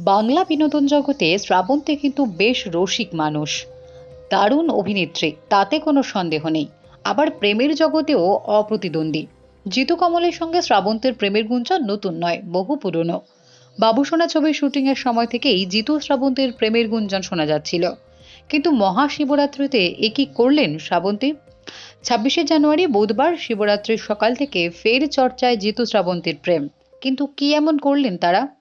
বাংলা বিনোদন জগতে শ্রাবন্তী কিন্তু বেশ রসিক মানুষ। দারুণ অভিনেত্রী, তাতে কোনো সন্দেহ নেই। আবার প্রেমের জগতেও অপ্রতিদ্বন্দ্বী। জিতু কমলের সঙ্গে শ্রাবন্তের প্রেমের গুঞ্জন নতুন নয়, বহু পুরনো। বাবুসোনা ছবির শুটিংয়ের সময় থেকেই জিতু শ্রাবন্তের প্রেমের গুঞ্জন শোনা যাচ্ছিল। কিন্তু মহাশিবরাত্রিতে এ কি করলেন শ্রাবন্তী? ছাব্বিশে জানুয়ারি বুধবার শিবরাত্রির সকাল থেকে ফের চর্চায় জিতু শ্রাবন্তীর প্রেম। কিন্তু কি এমন করলেন তারা?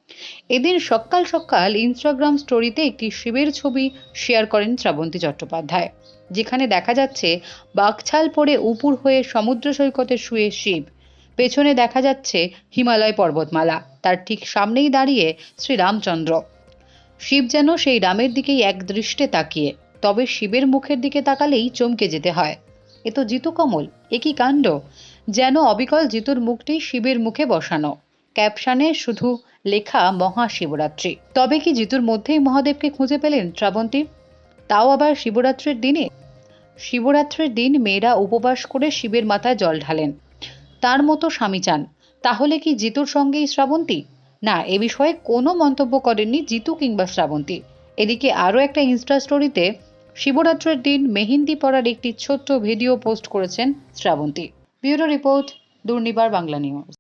এদিন সকাল সকাল ইনস্টাগ্রাম স্টোরিতে একটি শিবের ছবি শেয়ার করেন শ্রাবন্তী চট্টোপাধ্যায়, যেখানে দেখা যাচ্ছে বাকছাল পরে উপুর হয়ে সমুদ্র সৈকতে শুয়ে শিব। পেছনে দেখা যাচ্ছে হিমালয় পর্বতমালা, তার ঠিক সামনেই দাঁড়িয়ে শ্রীরামচন্দ্র। শিব যেন সেই রামের দিকেই এক দৃষ্টে তাকিয়ে, তবে শিবের মুখের দিকে তাকালেই চমকে যেতে হয়। এ তো জিতু কমল, এ কি কাণ্ড? যেন অবিকল জিতুর মুখটি শিবের মুখে বসানো। ক্যাপশনে শুধু লেখা মহাশিবরাত্রি। তবে কি জিতুর মধ্যেই মহাদেবকে খুঁজে পেলেন শ্রাবন্তী? তাও আবার শিবরাত্রির দিনে? শিবরাত্রির দিন মেয়েরা উপবাস করে শিবের মাথায় জল ঢালেন। তার মতো স্বামী চান। তাহলে কি জিতুর সঙ্গেই শ্রাবন্তী? না, এ বিষয়ে কোনো মন্তব্য করেননি জিতু কিংবা শ্রাবন্তী। এদিকে আরও একটা ইনস্টা স্টোরিতে শিবরাত্রির দিন মেহেন্দি পরার একটি ছোট্ট ভিডিও পোস্ট করেছেন Srabanti. Bureau report, Durnibar Bangla news.